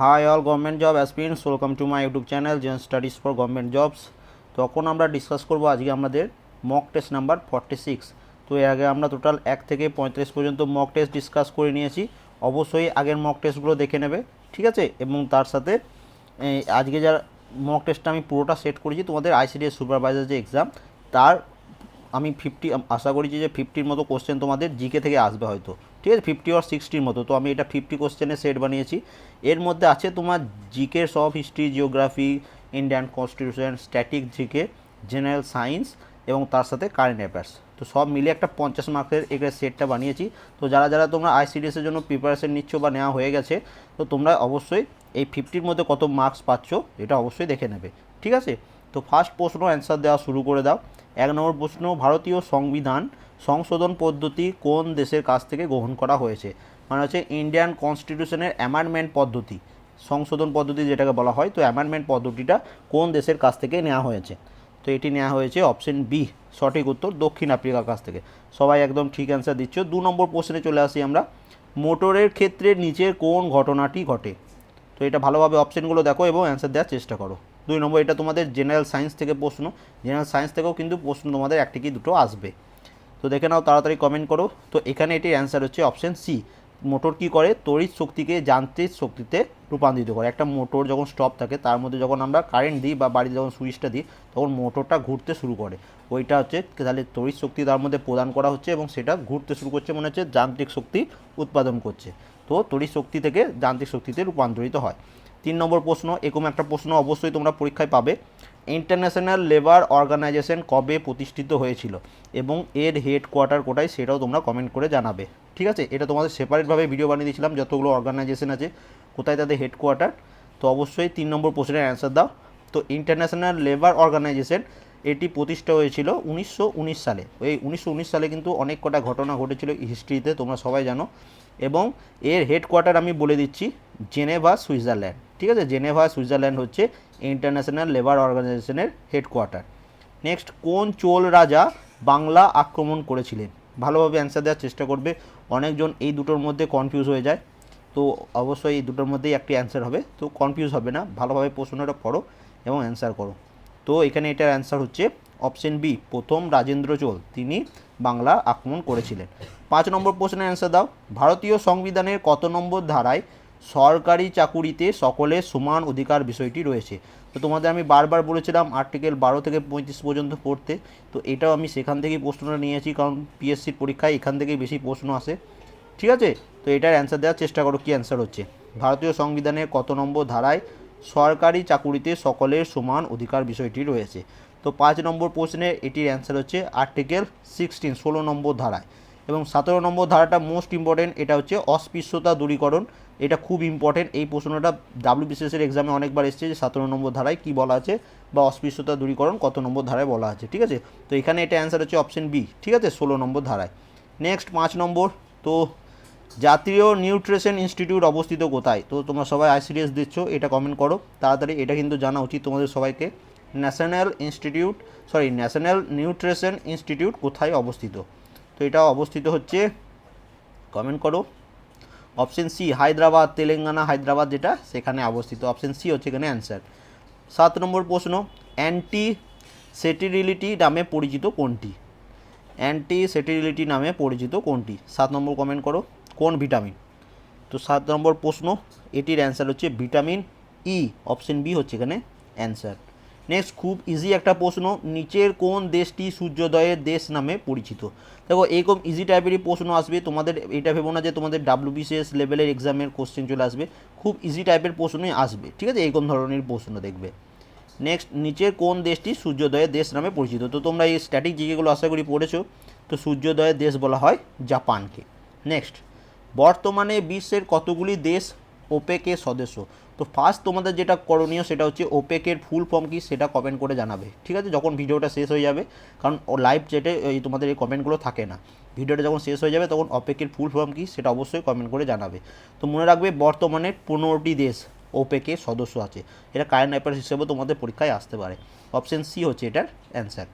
Hi all government job aspirants welcome to my YouTube channel gen studies for government jobs তখন আমরা discuss করব আজকে আমাদের mock test number forty six তো এর আগে আমরা টোটাল এক থেকে পঁয়ত্রিশ পর্যন্ত মক টেস্ট ডিসকাস করে নিয়েছি। অবশ্যই আগের মক টেস্টগুলো দেখে নেবে, ঠিক আছে? এবং তার সাথে আজকে যার মক টেস্টটা আমি পুরোটা সেট করেছি, তোমাদের আইসিডিএস সুপারভাইজার যে এক্সাম তার আমি ফিফটি আশা করেছি যে ফিফটির মতো কোশ্চেন তোমাদের জিকে থেকে আসবে হয়তো। ঠিক আছে ফিফটি আর সিক্সটির মতো। তো আমি এটা ফিফটি কোশ্চেনের সেট বানিয়েছি। এর মধ্যে আছে তোমার জিকে সব history geography Indian constitution static GK general science এবং তার সাথে কারেন্ট অ্যাফেয়ার্স তো সব মিলে একটা পঞ্চাশ মার্কের এখানে সেটটা বানিয়েছি। তো যারা যারা তোমরা আইসিডিএসের জন্য প্রিপারেশন নিচ্ছ বা নেওয়া হয়ে গেছে, তো তোমরা অবশ্যই এই ফিফটির মধ্যে কত মার্কস পাচ্ছ, এটা অবশ্যই দেখে নেবে। ঠিক আছে? তো ফার্স্ট প্রশ্ন অ্যান্সার দেওয়া শুরু করে দাও। এক নম্বর প্রশ্ন, ভারতীয় সংবিধান সংশোধন পদ্ধতি কোন দেশের কাছ থেকে গ্রহণ করা হয়েছে? মানে হচ্ছে ইন্ডিয়ান কনস্টিটিউশনের অ্যামেন্ডমেন্ট পদ্ধতি। সংশোধন পদ্ধতি যেটাকে বলা হয়, তো অ্যামেন্ডমেন্ট পদ্ধতিটা কোন দেশের কাছ থেকে নেওয়া হয়েছে? তো এটি নেওয়া হয়েছে অপশন বি সঠিক উত্তর দক্ষিণ আফ্রিকার কাছ থেকে। সবাই একদম ঠিক অ্যান্সার দিচ্ছ। দু নম্বর প্রশ্নে চলে আসি আমরা। মোটরের ক্ষেত্রে নিচের কোন ঘটনাটি ঘটে? তো এটা ভালোভাবে অপশনগুলো দেখো এবং অ্যান্সার দেওয়ার চেষ্টা করো। দুই নম্বর, এটা তোমাদের জেনারেল সায়েন্স থেকে প্রশ্ন। জেনারেল সায়েন্স থেকেও কিন্তু প্রশ্ন তোমাদের একটি কি দুটো আসবে। তো দেখে নাও, তাড়াতাড়ি কমেন্ট করো। তো এখানে এটির অ্যান্সার হচ্ছে অপশন সি মোটর কি করে? তড়িৎ শক্তিকে যান্ত্রিক শক্তিতে রূপান্তরিত করে। একটা মোটর যখন স্টপ থাকে, তার মধ্যে যখন আমরা কারেন্ট দিই বা বাড়িতে যখন সুইচটা দিই, তখন মোটরটা ঘুরতে শুরু করে। ওইটা হচ্ছে, তাহলে তড়িৎ শক্তি তার মধ্যে প্রদান করা হচ্ছে এবং সেটা ঘুরতে শুরু করছে, মনে হচ্ছে যান্ত্রিক শক্তি উৎপাদন করছে। তো তড়িৎ শক্তি থেকে যান্ত্রিক শক্তিতে রূপান্তরিত হয়। তিন নম্বর প্রশ্ন, এরকম একটা প্রশ্ন অবশ্যই তোমরা পরীক্ষায় পাবে। ইন্টারন্যাশনাল লেবার অর্গানাইজেশন কবে প্রতিষ্ঠিত হয়েছিল এবং এর হেডকোয়ার্টার কোটায় সেটাও তোমরা কমেন্ট করে জানাবে। ঠিক আছে? এটা তোমাদের সেপারেটভাবে ভিডিও বানিয়ে দিয়েছিলাম, যতগুলো অর্গানাইজেশন আছে, কোথায় তাদের হেডকোয়ার্টার তো অবশ্যই তিন নম্বর প্রশ্নের অ্যান্সার দাও। তো ইন্টারন্যাশনাল লেবার অর্গানাইজেশন এটি প্রতিষ্ঠা হয়েছিল উনিশশো উনিশ সালে। এই উনিশশো সালে কিন্তু অনেক কটা ঘটনা ঘটেছিল হিস্ট্রিতে তোমরা সবাই জানো। এবং এর হেডকোয়ার্টার আমি বলে দিচ্ছি জেনেভা সুইজারল্যান্ড ঠিক আছে? জেনেভা, সুইজারল্যান্ড হচ্ছে ইন্টারন্যাশনাল লেবার অর্গানাইজেশনের হেডকোয়ার্টার নেক্সট কোন চোল রাজা বাংলা আক্রমণ করেছিলেন? ভালোভাবে অ্যান্সার দেওয়ার চেষ্টা করবে। অনেকজন এই দুটোর মধ্যে কনফিউজ হয়ে যায়। তো অবশ্যই এই দুটোর মধ্যেই একটি অ্যান্সার হবে। তো কনফিউজ হবে না। ভালোভাবে প্রশ্নটা পড়ো এবং অ্যান্সার করো। তো এখানে এটার অ্যান্সার হচ্ছে অপশন বি প্রথম রাজেন্দ্র চোল। তিনি বাংলা আক্রমণ করেছিলেন। পাঁচ নম্বর প্রশ্নের অ্যান্সার দাও। ভারতীয় সংবিধানের কত নম্বর ধারায় সরকারি চাকুরিতে সকলের সমান অধিকার বিষয়টি রয়েছে। তো তোমাদের আমি বারবার বলেছিলাম আর্টিকেল বারো থেকে পঁয়ত্রিশ পর্যন্ত পড়তে। তো এটাও আমি সেখান থেকেই প্রশ্নটা নিয়েছি, কারণ পিএসসির পরীক্ষায় এখান থেকেই বেশি প্রশ্ন আসে। ঠিক আছে? তো এটার অ্যান্সার দেওয়ার চেষ্টা করো, কী অ্যান্সার হচ্ছে? ভারতীয় সংবিধানের কত নম্বর ধারায় সরকারি চাকুরিতে সকলের সমান অধিকার বিষয়টি রয়েছে? তো পাঁচ নম্বর প্রশ্নে এটির অ্যান্সার হচ্ছে আর্টিকেল সিক্সটিন, ষোলো নম্বর ধারায়। এবং সতেরো নম্বর ধারাটা মোস্ট ইম্পর্টেন্ট এটা হচ্ছে অস্পৃশ্যতা দূরীকরণ। এটা খুব ইম্পর্টেন্ট এই প্রশ্নটা ডাব্লিউবিসিএসের এক্সামে অনেকবার এসেছে যে সতেরো নম্বর ধারায় কী বলা আছে বা অস্পৃশ্যতা দূরীকরণ কত নম্বর ধারায় বলা আছে, ঠিক আছে? তো এখানে এটা অ্যান্সার হচ্ছে অপশন বি ঠিক আছে? ষোলো নম্বর ধারায়। নেক্সট পাঁচ নম্বর। তো জাতীয় নিউট্রিশন ইনস্টিটিউট অবস্থিত কোথায়? তো তোমরা সবাই আইসিডিএস দিচ্ছ এটা কমেন্ট করো। তাড়াতাড়ি এটা কিন্তু জানা উচিত তোমাদের সবাইকে। National institute sorry national nutrition institute কোথায় অবস্থিত? তো এটা অবস্থিত হচ্ছে কমেন্ট করো। অপশন সি হায়দ্রাবাদ, তেলেঙ্গানা, হায়দ্রাবাদ যেটা, সেখানে অবস্থিত। অপশন সি হচ্ছে এখানে অ্যান্সার সাত নম্বর প্রশ্ন অ্যান্টি সেটিরিলিটি নামে পরিচিত কোনটি? অ্যান্টি সেটিরিলিটি নামে পরিচিত কোনটি? সাত নম্বর কমেন্ট করো, কোন ভিটামিন তো সাত নম্বর প্রশ্ন, এটির অ্যান্সার হচ্ছে ভিটামিন ই অপশন বি হচ্ছে এখানে অ্যান্সার নেক্সট খুব ইজি একটা প্রশ্ন, নিচের কোন দেশটি সূর্যোদয়ের দেশ নামে পরিচিত? দেখো, এরকম ইজি টাইপেরই প্রশ্ন আসবে, তোমাদের এটা ভেবো না যে তোমাদের ডাব্লিউবিসিএস লেভেলের এক্সামের কোশ্চেন চলে আসবে, খুব ইজি টাইপের প্রশ্নই আসবে, ঠিক আছে? এরকম ধরনের প্রশ্ন দেখবে। নেক্সট নিচের কোন দেশটি সূর্যোদয়ের দেশ নামে পরিচিত? তো তোমরা এই স্ট্যাটিক জিকেগুলো আশা করি পড়েছো, তো সূর্যোদয়ের দেশ বলা হয় জাপানকে। নেক্সট বর্তমানে বিশ্বের কতগুলি দেশ ওপেকের সদস্য। তো ফার্স্ট তোমাদের যেটা করণীয় সেটা হচ্ছে ওপেকের ফুল ফর্ম কি সেটা কমেন্ট করে জানাবে। ঠিক আছে? যখন ভিডিওটা শেষ হয়ে যাবে, কারণ লাইভ চেটে এই তোমাদের এই কমেন্টগুলো থাকে না। ভিডিওটা যখন শেষ হয়ে যাবে, তখন ওপেকের ফুল ফর্ম কি সেটা অবশ্যই কমেন্ট করে জানাবে। তো মনে রাখবে, বর্তমানে পনেরোটি দেশ ওপেকের সদস্য আছে। এটা কারেন্ট অ্যাফেয়ার্স হিসেবে তোমাদের পরীক্ষায় আসতে পারে। অপশন সি হচ্ছে এটার অ্যান্সার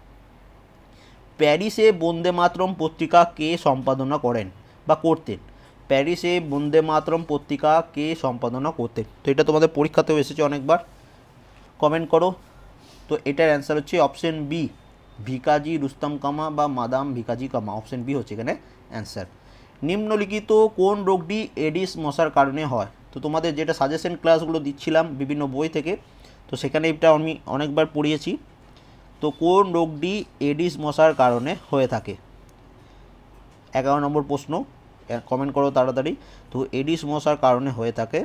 প্যারিসে বন্দে মাতরম পত্রিকা কে সম্পাদনা করেন বা করতেন? প্যারিসে বন্দে মাতরম পত্রিকা কে সম্পাদনা করতেন? তো এটা তোমাদের পরীক্ষাতেও এসেছে অনেকবার। কমেন্ট করো। তো এটার অ্যান্সার হচ্ছে অপশন বি ভিকাজি রুস্তম কামা বা মাদাম ভিকাজি কামা। অপশন বি হচ্ছে এখানে অ্যান্সার নিম্নলিখিত কোন রোগটি এডিস মশার কারণে হয়? তো তোমাদের যেটা সাজেশন ক্লাসগুলো দিচ্ছিলাম বিভিন্ন বই থেকে, তো সেখানে এটা আমি অনেকবার পড়িয়েছি। তো কোন রোগটি এডিস মশার কারণে হয়ে থাকে? এগারো নম্বর প্রশ্ন। কমেন্ট করো তাড়াতাড়ি। তো এডিস মশার কারণে হয়ে থাকে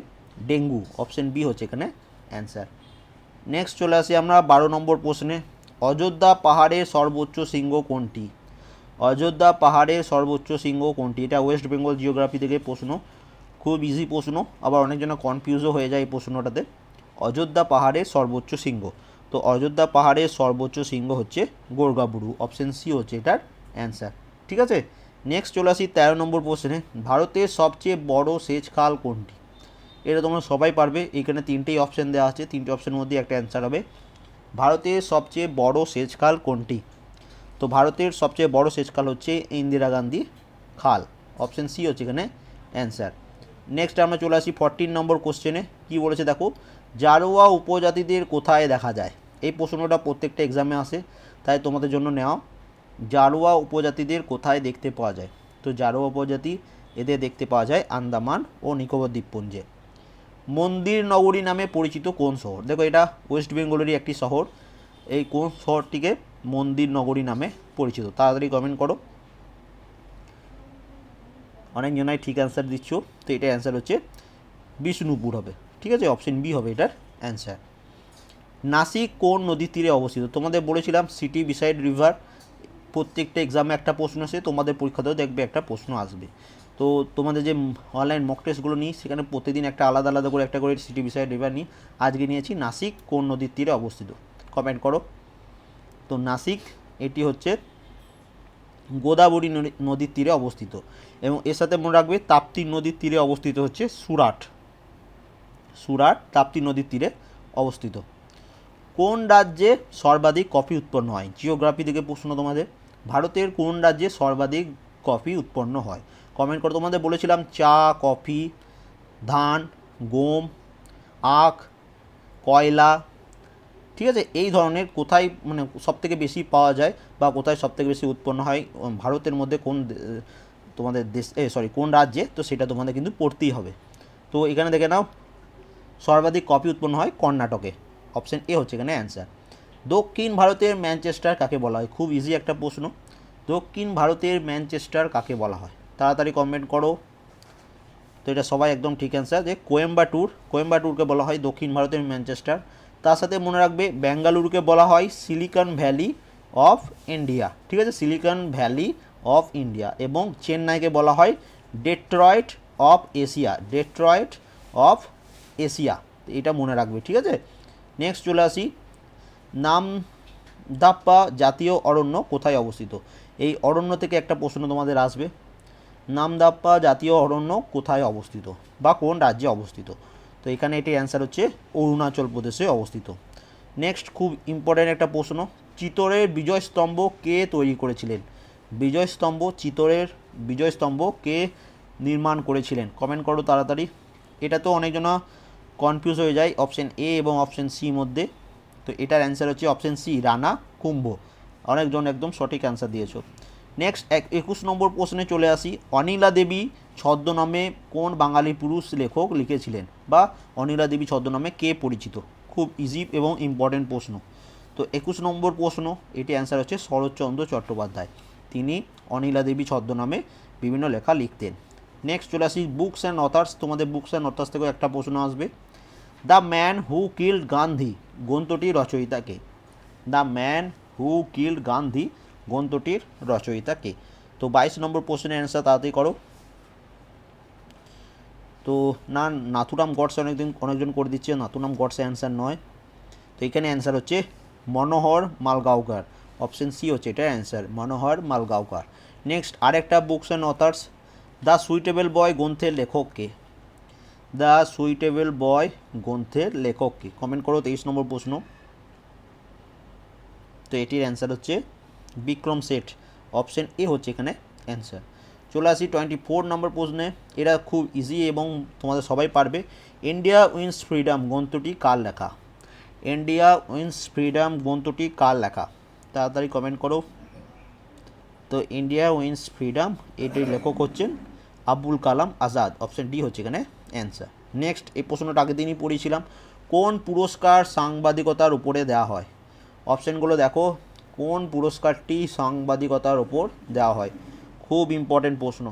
ডেঙ্গু। অপশন বি হচ্ছে এখানে অ্যান্সার নেক্সট চলে আসি আমরা বারো নম্বর প্রশ্নে। অযোধ্যা পাহাড়ের সর্বোচ্চ শৃঙ্গ কোনটি? অযোধ্যা পাহাড়ের সর্বোচ্চ শৃঙ্গ কোনটি? এটা ওয়েস্ট বেঙ্গল জিওগ্রাফি থেকে প্রশ্ন। খুব ইজি প্রশ্ন। আবার অনেকজন কনফিউজও হয়ে যায় এই প্রশ্নটাতে। অযোধ্যা পাহাড়ের সর্বোচ্চ শৃঙ্গ। তো অযোধ্যা পাহাড়ের সর্বোচ্চ শৃঙ্গ হচ্ছে গোর্গাবুরু। অপশন সি হচ্ছে এটার অ্যান্সার ঠিক আছে? নেক্সট চলে আসি তেরো নম্বর প্রশ্নে। ভারতের সবচেয়ে বড় সেচ খাল কোনটি? এটা তোমরা সবাই পারবে। এখানে তিনটেই অপশান দেওয়া আছে। তিনটে অপশানের মধ্যে একটা অ্যান্সার হবে। ভারতের সবচেয়ে বড় সেচ খাল কোনটি? তো ভারতের সবচেয়ে বড় সেচ খাল হচ্ছে ইন্দিরা গান্ধী খাল। অপশন সি হচ্ছে এখানে অ্যান্সার নেক্সট আমরা চলে আসি ফরটিন নম্বর কোশ্চেনে কী বলেছে দেখো? জারোয়া উপজাতিদের কোথায় দেখা যায়? এই প্রশ্নটা প্রত্যেকটা এক্সামে আসে, তাই তোমাদের জন্য নেওয়া জারোয়া উপজাতিদের কোথায় দেখতে পাওয়া যায়? তো জারোয়া উপজাতি এদের দেখতে পাওয়া যায় আন্দামান ও নিকোবর দ্বীপপুঞ্জে। মন্দির নগরী নামে পরিচিত কোন শহর? দেখো এটা ওয়েস্ট বেঙ্গলেরই একটি শহর। এই কোন শহরটিকে মন্দির নগরী নামে পরিচিত? তাড়াতাড়ি কমেন্ট করো। অনেকজনাই ঠিক অ্যান্সার দিচ্ছ, তো এটা অ্যান্সার হচ্ছে বিষ্ণুপুর হবে। ঠিক আছে? অপশন বি হবে এটার অ্যান্সার নাসিক কোন নদীর তীরে অবস্থিত? তোমাদের বলেছিলাম সিটি বিসাইড রিভার প্রত্যেকটা এক্সামে একটা প্রশ্ন আসে, তোমাদের পরীক্ষাতেও দেখবে একটা প্রশ্ন আসবে। তো তোমাদের যে অনলাইন মক টেস্টগুলো নিই, সেখানে প্রতিদিন একটা আলাদা আলাদা করে একটা করে সিটি বিসাইড রিভার নিই। আজকে নিয়েছি নাসিক, কোন নদীর তীরে অবস্থিত? কমেন্ট করো। তো নাসিক, এটি হচ্ছে গোদাবরী নদী- নদীর তীরে অবস্থিত। এবং এর সাথে মনে রাখবে, তাপ্তি নদীর তীরে অবস্থিত হচ্ছে সুরাট। সুরাট, তাপ্তি নদীর তীরে অবস্থিত। কোন রাজ্যে সর্বাধিক কফি উৎপন্ন হয়? জিওগ্রাফি থেকে প্রশ্ন তোমাদের। ভারতের কোন রাজ্যে সর্বাধিক কফি উৎপন্ন হয়? কমেন্ট করে তোমাদের বলেছিলাম চা, কফি, ধান, গম, আখ, কয়লা, ঠিক আছে? এই ধরনের কোথায় মানে সবথেকে বেশি পাওয়া যায় বা কোথায় সবথেকে বেশি উৎপন্ন হয়? ভারতের মধ্যে কোন তোমাদের দেশ, এ সরি কোন রাজ্যে? তো সেটা তোমাদের কিন্তু পড়তেই হবে। তো এখানে দেখে নাও, সর্বাধিক কফি উৎপন্ন হয় কর্ণাটকে। অপশন এ হচ্ছে এখানে অ্যান্সার দক্ষিণ ভারতের ম্যানচেস্টার কাকে বলা হয়? খুব ইজি একটা প্রশ্ন। দক্ষিণ ভারতের ম্যানচেস্টার কাকে বলা হয়? তাড়াতাড়ি কমেন্ট করো। তো এটা সবাই একদম ঠিক অ্যান্সার যে কোয়েম্বাটুর, কোয়েম্বাটুরকে বলা হয় দক্ষিণ ভারতের ম্যানচেস্টার। তার সাথে মনে রাখবে বেঙ্গালুরুকে বলা হয় সিলিকন ভ্যালি অফ ইন্ডিয়া। ঠিক আছে? সিলিকন ভ্যালি অফ ইন্ডিয়া এবং চেন্নাইকে বলা হয় Detroit of Asia. Detroit of Asia. এটা মনে রাখবে, ঠিক আছে? নেক্সট চলে আসি। নাম দাপ্পা জাতীয় অরণ্য কোথায় অবস্থিত? এই অরণ্য থেকে একটা প্রশ্ন তোমাদের আসবে। নামদাপ্পা জাতীয় অরণ্য কোথায় অবস্থিত বা কোন রাজ্যে অবস্থিত? তো এখানে এটি অ্যান্সার হচ্ছে অরুণাচল প্রদেশে অবস্থিত। নেক্সট খুব ইম্পর্ট্যান্ট একটা প্রশ্ন। চিতরের বিজয় স্তম্ভ কে তৈরি করেছিলেন? বিজয় স্তম্ভ, চিতরের বিজয় স্তম্ভ কে নির্মাণ করেছিলেন? কমেন্ট করো তাড়াতাড়ি। এটা তো অনেকজনা কনফিউজ হয়ে যায় অপশন এ এবং অপশন সি মধ্যে। তো এটার অ্যান্সার হচ্ছে অপশন সি রানা কুম্ভ। অনেকজন একদম সঠিক অ্যান্সার দিয়েছ। নেক্সট এক, একুশ নম্বর প্রশ্নে চলে আসি। অনিলা দেবী ছদ্মনামে কোন বাঙালি পুরুষ লেখক লিখেছিলেন? বা অনিলা দেবী ছদ্মনামে কে পরিচিত? খুব ইজি এবং ইম্পর্টেন্ট প্রশ্ন। তো একুশ নম্বর প্রশ্ন, এটি অ্যান্সার হচ্ছে শরৎচন্দ্র চট্টোপাধ্যায়। তিনি অনিলা দেবী ছদ্মনামে বিভিন্ন লেখা লিখতেন। নেক্সট চলে আসি বুকস অ্যান্ড অথার্স তোমাদের বুকস অ্যান্ড অথার্স থেকেও একটা প্রশ্ন আসবে। The man who killed Gandhi গ্রন্থটির রচয়িতাকে। The man who killed Gandhi গ্রন্থটির রচয়িতাকে। তো বাইশ নম্বর প্রশ্নের অ্যান্সার তাড়াতাড়ি করো। তো না, নাথুরাম গডসে অনেকদিন, অনেকজন করে দিচ্ছে, নাথুরাম গডসে অ্যান্সার নয়। তো এখানে অ্যান্সার হচ্ছে মনোহর মালগাঁওকার। অপশন সি হচ্ছে এটার অ্যান্সার, মনোহর মালগাঁওকার। নেক্সট, আরেকটা books and authors. The suitable boy গ্রন্থের লেখক কে দ্য সুইটেবল বয় গ্রন্থের লেখক কে? কমেন্ট করো, তেইশ নম্বর প্রশ্ন। তো এটির অ্যান্সার হচ্ছে বিক্রম সেঠ। অপশন এ হচ্ছে এখানে অ্যান্সার চলে আসি টোয়েন্টি ফোর নম্বর প্রশ্নে। এরা খুব ইজি এবং তোমাদের সবাই পারবে। ইন্ডিয়া উইন্স ফ্রিডম গ্রন্থটি কার লেখা? ইন্ডিয়া উইন্স ফ্রিডম গ্রন্থটি কার লেখা? তাড়াতাড়ি কমেন্ট করো। তো ইন্ডিয়া উইন্স ফ্রিডম এটির লেখক হচ্ছেন আবুল কালাম আজাদ। অপশন ডি হচ্ছে এখানে অ্যান্সার নেক্সট এই প্রশ্নটা আগের দিনই পড়েছিলাম। কোন পুরস্কার সাংবাদিকতার উপরে দেওয়া হয়? অপশানগুলো দেখো। কোন পুরস্কারটি সাংবাদিকতার ওপর দেওয়া হয়? খুব ইম্পর্টেন্ট প্রশ্ন।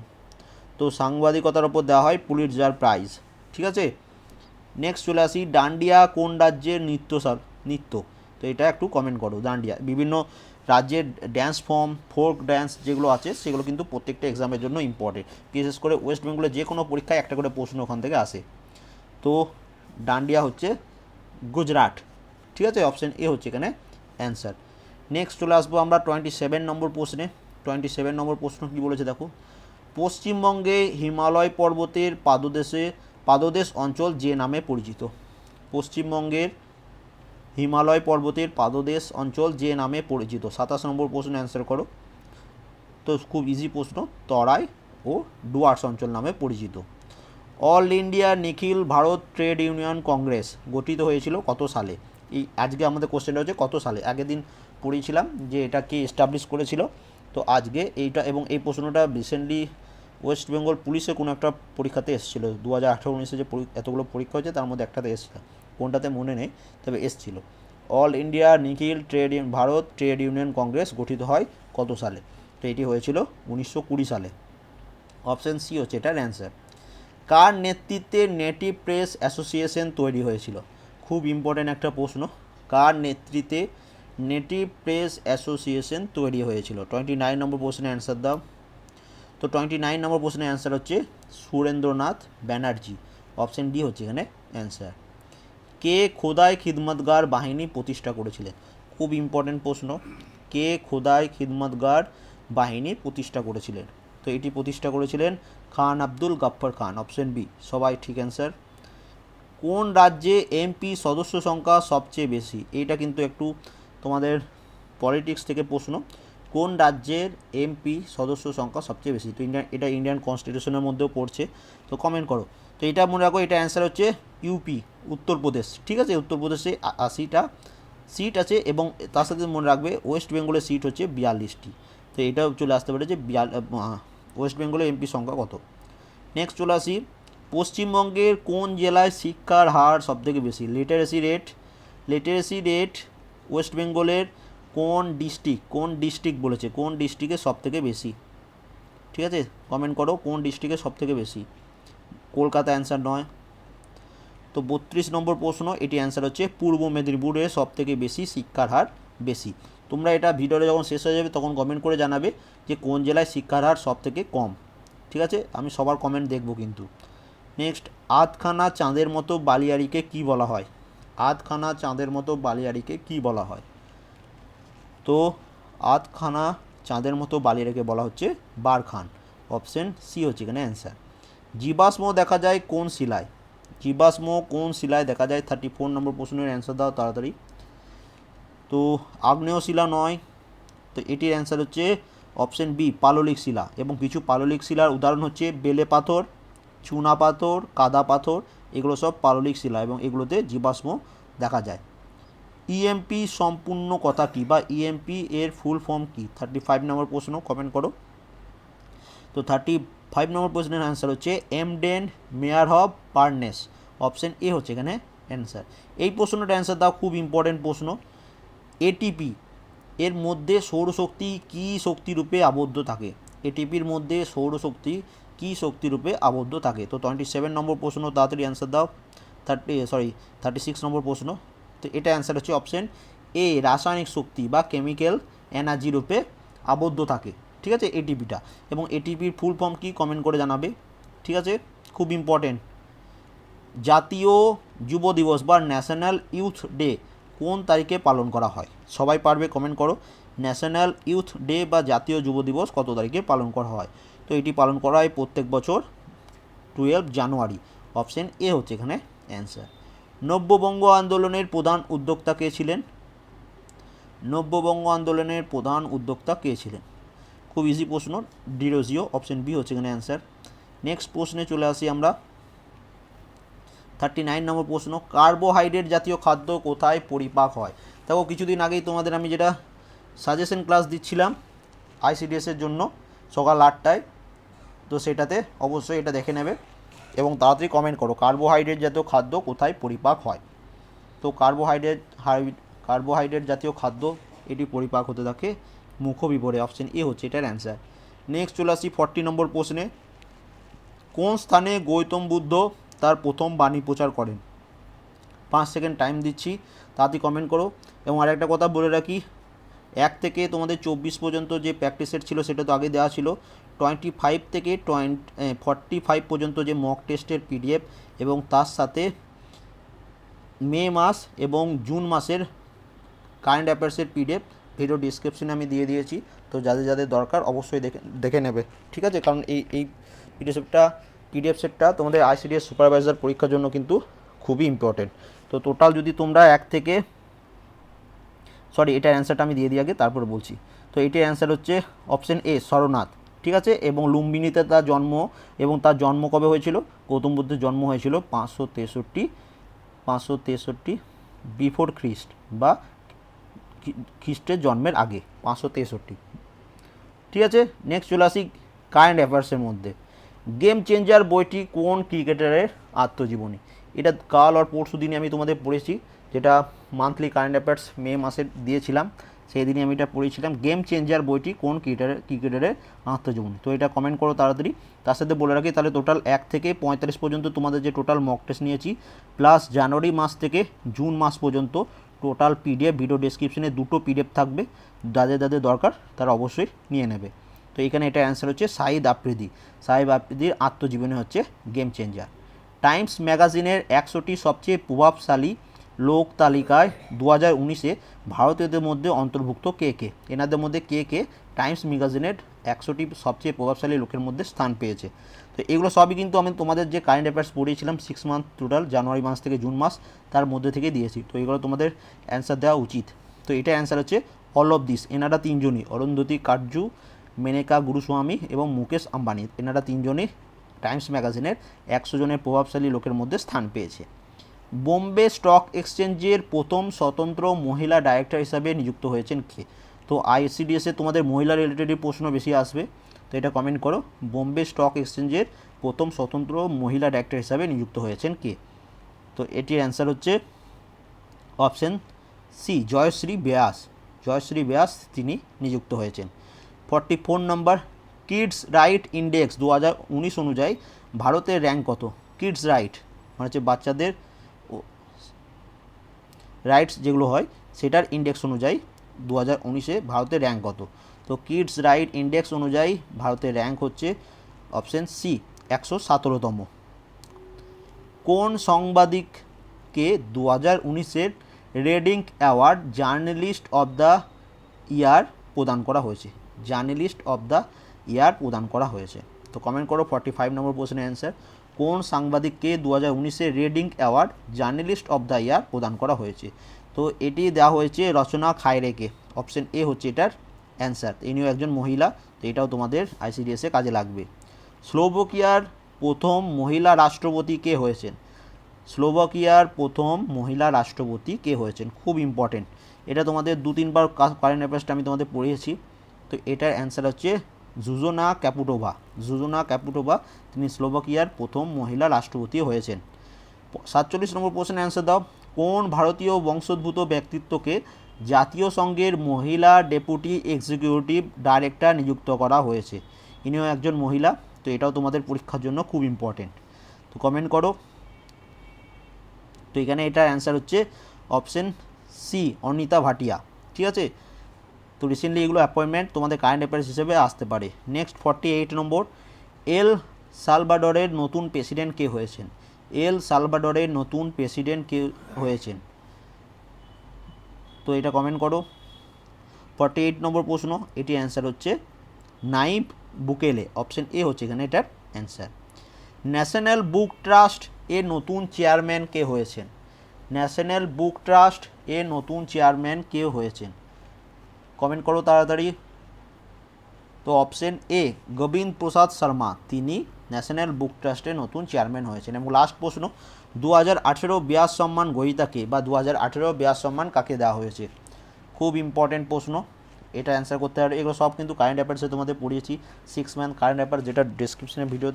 তো সাংবাদিকতার ওপর দেওয়া হয় পুলিটজার প্রাইজ ঠিক আছে? নেক্সট চলে আসি, ডান্ডিয়া কোন রাজ্যের নৃত্য নৃত্য? তো এটা একটু কমেন্ট করো, ডান্ডিয়া। বিভিন্ন রাজ্যের ড্যান্স ফর্ম ফোক ড্যান্স যেগুলো আছে, সেগুলো কিন্তু প্রত্যেকটা এক্সামের জন্য ইম্পর্টেন্ট বিশেষ করে ওয়েস্ট বেঙ্গলের যে কোনো পরীক্ষায় একটা করে প্রশ্ন ওখান থেকে আসে। তো ডান্ডিয়া হচ্ছে গুজরাট ঠিক আছে? অপশন এ হচ্ছে এখানে অ্যান্সার নেক্সট চলে আসব আমরা টোয়েন্টি সেভেন নম্বর প্রশ্নে। টোয়েন্টি সেভেন নম্বর প্রশ্ন কী বলেছে দেখো? পশ্চিমবঙ্গে হিমালয় পর্বতের পাদদেশে, পাদদেশ অঞ্চল যে নামে পরিচিত। পশ্চিমবঙ্গের হিমালয় পর্বতের পাদদেশ অঞ্চল যে নামে পরিচিত। সাতাশ নম্বর প্রশ্ন অ্যান্সার করো। তো খুব ইজি প্রশ্ন, তরাই ও ডুয়ার্স অঞ্চল নামে পরিচিত। অল ইন্ডিয়া নিখিল ভারত ট্রেড ইউনিয়ন কংগ্রেস গঠিত হয়েছিল কত সালে? এই আজকে আমাদের কোশ্চেনটা হচ্ছে কত সালে? আগের দিন পড়েছিলাম যে এটা কে এস্টাবলিশ করেছিল। তো আজকে এইটা এবং এই প্রশ্নটা রিসেন্টলি ওয়েস্ট বেঙ্গল পুলিশে কোনো একটা পরীক্ষাতে এসেছিল। দু হাজার আঠারো উনিশে যে এতগুলো পরীক্ষা হয়েছে, তার মধ্যে একটাতে এসেছিল কোনটাতে মনে নেই, তবে এসেছিল অল ইন্ডিয়া নিখিল trade Bharat trade union Congress গঠিত হয় কত সালে? তো এটি হয়েছিল উনিশশো কুড়ি সালে। অপশান সি হচ্ছে এটার অ্যান্সার কার নেতৃত্বে নেটিভ প্রেস অ্যাসোসিয়েশন তৈরি হয়েছিল? খুব ইম্পর্ট্যান্ট একটা প্রশ্ন। কার নেতৃত্বে নেটিভ প্রেস অ্যাসোসিয়েশন তৈরি হয়েছিল? টোয়েন্টি নাইন নম্বর প্রশ্নের অ্যান্সার দাও। তো টোয়েন্টি নাইন নম্বর প্রশ্নের অ্যান্সার হচ্ছে সুরেন্দ্রনাথ ব্যানার্জি। অপশন ডি হচ্ছে এখানে অ্যান্সার কে খোদাই খিদমতগার বাহিনী প্রতিষ্ঠা করেছিলেন? খুব ইম্পর্ট্যান্ট প্রশ্ন। কে খোদাই খিদমতগার বাহিনী প্রতিষ্ঠা করেছিলেন? তো এটি প্রতিষ্ঠা করেছিলেন খান আব্দুল গাফফর খান অপশন বি সবাই ঠিক অ্যান্সার কোন রাজ্যে এমপি সদস্য সংখ্যা সবচেয়ে বেশি? এইটা কিন্তু একটু তোমাদের পলিটিক্স থেকে প্রশ্ন। কোন রাজ্যের এমপি সদস্য সংখ্যা সবচেয়ে বেশি? তো ইন্ডিয়ান, এটা ইন্ডিয়ান কনস্টিটিউশনের মধ্যেও পড়ছে। তো কমেন্ট করো। তো এটা মনে রাখো, এটা অ্যান্সার হচ্ছে ইউপি উত্তরপ্রদেশ ঠিক আছে? উত্তরপ্রদেশে আশিটা সিট আছে এবং তার সাথে মনে রাখবে ওয়েস্ট বেঙ্গলের সিট হচ্ছে বিয়াল্লিশটি। তো এটাও চলে আসতে পারে যে বিয়াল ওয়েস্ট বেঙ্গলের এমপি সংখ্যা কত? নেক্সট চলে আসি, পশ্চিমবঙ্গের কোন জেলায় শিক্ষার হার সবথেকে বেশি? Literacy rate literacy rate West বেঙ্গলের কোন ডিস্ট্রিক্ট কোন ডিস্ট্রিক্ট বলেছে? কোন ডিস্ট্রিক্টে সবথেকে বেশি? ঠিক আছে? কমেন্ট করো, কোন ডিস্ট্রিক্টে সবথেকে বেশি? কলকাতা অ্যান্সার নয়। তো বত্রিশ নম্বর প্রশ্ন, এটি অ্যান্সার হচ্ছে পূর্ব মেদিনীপুরে সবথেকে বেশি শিক্ষার হার বেশি। তোমরা এটা ভিডিওটা যখন শেষ হয়ে যাবে তখন কমেন্ট করে জানাবে যে কোন জেলায় শিক্ষার হার সবথেকে কম। ঠিক আছে? আমি সবার কমেন্ট দেখব কিন্তু। নেক্সট আধখানা চাঁদের মতো বালিয়াড়িকে কি বলা হয়? আধখানা চাঁদের মতো বালিয়াড়িকে কি বলা হয়? তো আধখানা চাঁদের মতো বালিয়াড়িকে বলা হচ্ছে বারখান। অপশন সি হচ্ছে এখানে অ্যান্সার। জীবাশ্ম দেখা যায় কোন শিলায়? জীবাশ্ম কোন শিলায় দেখা যায়? থার্টি ফোর নম্বর প্রশ্নের অ্যান্সার দাও তাড়াতাড়ি। তো আগ্নেয় শিলা নয়। তো এটির অ্যান্সার হচ্ছে অপশন বি পাললিক শিলা। এবং কিছু পাললিক শিলার উদাহরণ হচ্ছে বেলে পাথর, চুনা পাথর, কাদা পাথর, এগুলো সব পাললিক শিলা এবং এগুলোতে জীবাশ্ম দেখা যায়। ইএমপি সম্পূর্ণ কথা কী বা ইএমপি এর ফুল ফর্ম কী? থার্টি ফাইভ নম্বর প্রশ্ন কমেন্ট করো। তো থার্টি ফাইভ নম্বর প্রশ্নের অ্যান্সার হচ্ছে এমডেন মেয়ার হব পার্নেস অপশন এ হচ্ছে এখানে অ্যান্সার এই প্রশ্নটার অ্যান্সার দাও, খুব ইম্পর্টেন্ট প্রশ্ন। এটিপি এর মধ্যে সৌরশক্তি কী শক্তিরূপে আবদ্ধ থাকে? এটিপির মধ্যে সৌরশক্তি কী শক্তিরূপে আবদ্ধ থাকে? তো টোয়েন্টি সেভেন নম্বর প্রশ্ন, তাড়াতাড়ি অ্যান্সার দাও। থার্টি সরি থার্টি সিক্স নম্বর প্রশ্ন। তো এটা অ্যান্সার হচ্ছে অপশন এ রাসায়নিক শক্তি বা কেমিক্যাল এনার্জি রূপে আবদ্ধ থাকে। ঠিক আছে এটিপিটা এবং এটিপির ফুল ফর্ম কি কমেন্ট করে জানাবে, ঠিক আছে? খুব ইম্পর্টেন্ট জাতীয় যুব দিবস বা ন্যাশনাল ইউথ ডে কোন তারিখে পালন করা হয়? সবাই পারবে কমেন্ট করো। ন্যাশনাল ইউথ ডে বা জাতীয় যুব দিবস কত তারিখে পালন করা হয়? তো এটি পালন করা হয় প্রত্যেক বছর টুয়েলভ জানুয়ারি অপশন এ হচ্ছে এখানে অ্যান্সার নব্যবঙ্গ আন্দোলনের প্রধান উদ্যোক্তা কে ছিলেন? নব্যবঙ্গ আন্দোলনের প্রধান উদ্যোক্তা কে ছিলেন? খুব ইজি প্রশ্ন ডিরোজিও অপশন বি হচ্ছে এখানে অ্যান্সার নেক্সট প্রশ্নে চলে আসি আমরা। থার্টি নাইন নম্বর প্রশ্ন কার্বোহাইড্রেট জাতীয় খাদ্য কোথায় পরিপাক হয়? দেখো, কিছুদিন আগেই তোমাদের আমি যেটা সাজেশন ক্লাস দিচ্ছিলাম আইসিডিএসের জন্য সকাল আটটায়, তো সেটাতে অবশ্যই এটা দেখে নেবে এবং তাড়াতাড়ি কমেন্ট করো কার্বোহাইড্রেট জাতীয় খাদ্য কোথায় পরিপাক হয়? তো কার্বোহাইড্রেট হাই কার্বোহাইড্রেট জাতীয় খাদ্য এটি পরিপাক হতে থাকে মুখবিবরে অপশন এ হচ্ছে এটার অ্যান্সার নেক্সট চলে আসি ফর্টি নম্বর প্রশ্নে। কোন স্থানে গৌতম বুদ্ধ তার প্রথম বাণী প্রচার করেন? পাঁচ সেকেন্ড টাইম দিচ্ছি তাড়াতাড়ি কমেন্ট করো। এবং আরেকটা কথা বলে রাখি, এক থেকে তোমাদের চব্বিশ পর্যন্ত যে প্র্যাকটিস ছিল সেটা তো আগে দেওয়া ছিল। টোয়েন্টি ফাইভ থেকে টোয়েন্টি ফর্টি ফাইভ পর্যন্ত যে মক টেস্টের পিডিএফ এবং তার সাথে মে মাস এবং জুন মাসের কারেন্ট অ্যাফেয়ার্সের পিডিএফ ভিডিও ডিসক্রিপশনে আমি দিয়ে দিয়েছি, তো যাদের যাদের দরকার অবশ্যই দেখে দেখে নেবে। ঠিক আছে? কারণ এই এই পিডিএফ সেটটা পিডিএফ সেটটা তোমাদের আইসিডিএস সুপারভাইজার পরীক্ষার জন্য কিন্তু খুবই ইম্পর্টেন্ট তো টোটাল যদি তোমরা এক থেকে সরি এটার অ্যান্সারটা আমি দিয়ে দিই আগে, তারপর বলছি। তো এটার অ্যান্সার হচ্ছে অপশন এ সরনাথ। ঠিক আছে? এবং লুম্বিনীতে তার জন্ম, এবং তার জন্ম কবে হয়েছিল? গৌতম বুদ্ধের জন্ম হয়েছিল পাঁচশো তেষট্টি পাঁচশো তেষট্টি বিফোর খ্রিস্ট বা খ্রিস্টের জন্মের আগে, পাঁচশো তেষট্টি। ঠিক আছে? নেক্সট চলে আসি কারেন্ট অ্যাফেয়ার্সের মধ্যে। গেম চেঞ্জার বইটি কোন ক্রিকেটারের আত্মজীবনী? এটা কাল আর পরশু দিনে আমি তোমাদের পড়েছি, যেটা মান্থলি কারেন্ট অ্যাফেয়ার্স মে মাসে দিয়েছিলাম। সেই দিনই আমি এটা পড়েছিলাম। গেম চেঞ্জার বইটি কোন ক্রিকেটারের ক্রিকেটারের আত্মজীবনী? তো এটা কমেন্ট করো তাড়াতাড়ি। তার সাথে বলে রাখি, তাহলে টোটাল এক থেকে পঁয়তাল্লিশ পর্যন্ত তোমাদের যে টোটাল মক টেস্ট নিয়েছি প্লাস জানুয়ারি মাস থেকে জুন মাস পর্যন্ত টোটাল পিডিএফ ভিডিও ডেসক্রিপশনে দুটো পিডিএফ থাকবে, যাদের যাদের দরকার তারা অবশ্যই নিয়ে নেবে। তো এখানে এটা অ্যান্সার হচ্ছে সাইদ আফ্রিদি। সাইদ আফ্রিদির আত্মজীবনী হচ্ছে গেম চেঞ্জার টাইমস ম্যাগাজিনের একশোটি সবচেয়ে প্রভাবশালী লোক তালিকায় দু হাজার উনিশে ভারতীয়দের মধ্যে অন্তর্ভুক্ত কে কে? এনাদের মধ্যে কে কে? টাইমস ম্যাগাজিনের একশোটি সবচেয়ে প্রভাবশালী লোকের মধ্যে স্থান পেয়েছে। তো এগুলো সবই কিন্তু আমি তোমাদের যে কারেন্ট অ্যাফেয়ার্স পড়িয়েছিলাম সিক্স মান্থ টোটাল জানুয়ারি মাস থেকে জুন মাস, তার মধ্যে থেকে দিয়েছি। তো এগুলো তোমাদের অ্যান্সার দেওয়া উচিত। তো এটা অ্যান্সার হচ্ছে অল অফ দিস এনারা তিনজনই, অরুন্ধতী কার্জু মেনেকা, গুরুস্বামী এবং মুকেশ আম্বানি। এনারা তিনজনই টাইমস ম্যাগাজিনের একশো জনের প্রভাবশালী লোকের মধ্যে স্থান পেয়েছে। বোম্বে স্টক এক্সচেঞ্জের প্রথম স্বতন্ত্র মহিলা ডাইরেক্টর হিসাবে নিযুক্ত হয়েছেন কে? তো আইসিডিএসে তোমাদের মহিলা রিলেটেড প্রশ্ন বেশি আসবে। তো এটা কমেন্ট করো। বোম্বে স্টক এক্সচেঞ্জের প্রথম স্বতন্ত্র মহিলা ডাইরেক্টর হিসাবে নিযুক্ত হয়েছেন কে? তো এটির অ্যান্সার হচ্ছে অপশন সি জয়শ্রী ব্যাস। জয়শ্রী ব্যাস তিনি নিযুক্ত হয়েছেন। ফর্টি ফোর নম্বর কিডস রাইট ইন্ডেক্স দু হাজার উনিশ অনুযায়ী ভারতের র্যাঙ্ক কত? কিডস রাইট মানে হচ্ছে বাচ্চাদের রাইটস যেগুলো হয়, সেটার ইন্ডেক্স অনুযায়ী দু হাজার উনিশে ভারতের র্যাঙ্ক কত? তো কিডস রাইট ইন্ডেক্স অনুযায়ী ভারতের র্যাঙ্ক হচ্ছে অপশন সি একশো সতেরোতম। কোন সাংবাদিককে দু হাজার উনিশের RedInk award journalist of the year প্রদান করা হয়েছে? জার্নালিস্ট অব দ্য ইয়ার প্রদান করা হয়েছে। তো কমেন্ট করো ফর্টি ফাইভ নম্বর প্রশ্নের অ্যান্সার কোন সাংবাদিককে দু হাজার উনিশে RedInk award journalist of the year প্রদান করা হয়েছে? তো এটি দেওয়া হয়েছে রচনা খায়রেকে। অপশন এ হচ্ছে এটার অ্যান্সার। ইনিও একজন মহিলা, তো এটাও তোমাদের আইসিডিএসে কাজে লাগবে। স্লোভাকিয়ার প্রথম মহিলা রাষ্ট্রপতি কে হয়েছেন? স্লোভাকিয়ার প্রথম মহিলা রাষ্ট্রপতি কে হয়েছেন? খুব ইম্পর্টেন্ট এটা তোমাদের দু তিনবার কারেন্ট অ্যাফেয়ার্সটা আমি তোমাদের পড়িয়েছি। তো এটার অ্যান্সার হচ্ছে জুজোনা ক্যাপুটোভা। জুজোনা ক্যাপুটোভা, তিনি স্লোভাকিয়ার প্রথম মহিলা রাষ্ট্রপতি হয়েছেন। সাতচল্লিশ নম্বর প্রশ্নের অ্যান্সার দাও। কোন ভারতীয় বংশোদ্ভূত ব্যক্তিত্বকে জাতীয় সংঘের মহিলা ডেপুটি এক্সিকিউটিভ ডাইরেক্টর নিযুক্ত করা হয়েছে? ইনিও একজন মহিলা, তো এটাও তোমাদের পরীক্ষার জন্য খুব ইম্পর্টেন্ট তো কমেন্ট করো। তো এখানে এটার অ্যান্সার হচ্ছে অপশন সি অনিতা ভাটিয়া। ঠিক আছে? তো রিসেন্টলি এগুলো অ্যাপয়েন্টমেন্ট তোমাদের কারেন্ট অ্যাফেয়ার্স হিসেবে আসতে পারে। নেক্সট ফর্টি এইট নম্বর, এল সালভাডরের নতুন প্রেসিডেন্ট কে হয়েছেন? এল সালভাডরের নতুন প্রেসিডেন্ট কে হয়েছেন? তো এটা কমেন্ট করো। ফর্টি এইট নম্বর প্রশ্ন, এটি অ্যান্সার হচ্ছে নাইব বুকেলে অপশন এ হচ্ছে এখানে এটার অ্যান্সার ন্যাশনাল বুক ট্রাস্ট এ নতুন চেয়ারম্যান কে হয়েছেন? ন্যাশনাল বুক ট্রাস্ট এ নতুন চেয়ারম্যান কে হয়েছেন? কমেন্ট করো তাড়াতাড়ি। তো অপশন এ গোবিন্দ প্রসাদ শর্মা, তিনি ন্যাশনাল বুক ট্রাস্টের নতুন চেয়ারম্যান হয়েছেন এবং লাস্ট প্রশ্ন দু হাজার আঠেরো ব্যাস সম্মান গ্রহীতাকে বা দু হাজার আঠেরো ব্যাস সম্মান কাকে দেওয়া হয়েছে? খুব ইম্পর্টেন্ট প্রশ্ন। এটা অ্যান্সার করতে হবে। এগুলো সব কিন্তু কারেন্ট অ্যাফেয়ার্সে তোমাদের পড়িয়েছি। সিক্স ম্যান কারেন্ট অ্যাফেয়ার্স যেটা ডিসক্রিপশনে ভিডিও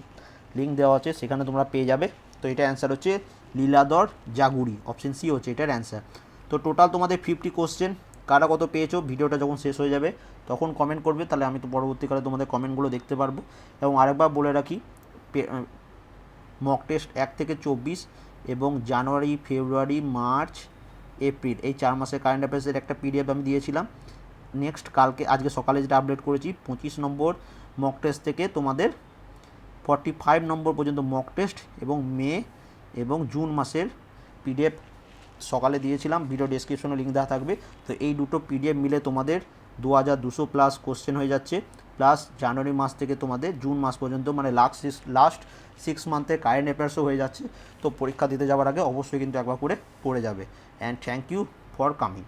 লিঙ্ক দেওয়া আছে, সেখানে তোমরা পেয়ে যাবে। তো এটা অ্যান্সার হচ্ছে লীলাধর জাগুড়ি অপশন সি হচ্ছে এটার অ্যান্সার তো টোটাল তোমাদের ফিফটি কোশ্চেন কারা কত পেয়েছ? ভিডিওটা যখন শেষ হয়ে যাবে, তখন কমেন্ট করবে। তাহলে আমি তো পরবর্তীকালে তোমাদের কমেন্টগুলো দেখতে পারব। এবং আরেকবার বলে রাখি মক টেস্ট এক থেকে চব্বিশ এবং জানুয়ারি, ফেব্রুয়ারি, মার্চ, এপ্রিল। এই চার মাসের কারেন্ট অ্যাফেয়ার্সের একটা পিডিএফ আমি দিয়েছিলাম। নেক্সট কালকে, আজকে সকালে যেটা আপডেট করেছি, পঁচিশ নম্বর মক টেস্ট থেকে তোমাদের ফর্টি ফাইভ নম্বর পর্যন্ত মক টেস্ট এবং মে এবং জুন মাসের পিডিএফ সকালে দিয়েছিলাম। ভিডিও ডেসক্রিপশনে লিঙ্ক দেওয়া থাকবে। তো এই দুটো পিডিএফ মিলে তোমাদের দু হাজার দুশো প্লাস কোশ্চেন হয়ে যাচ্ছে। প্লাস জানুয়ারি মাস থেকে তোমাদের জুন মাস পর্যন্ত মানে লাস্ট লাস্ট সিক্স মান্থের কারেন্ট অ্যাফেয়ার্সও হয়ে যাচ্ছে। তো পরীক্ষা দিতে যাওয়ার আগে অবশ্যই কিন্তু একবার করে পড়ে যাবে। And thank you for coming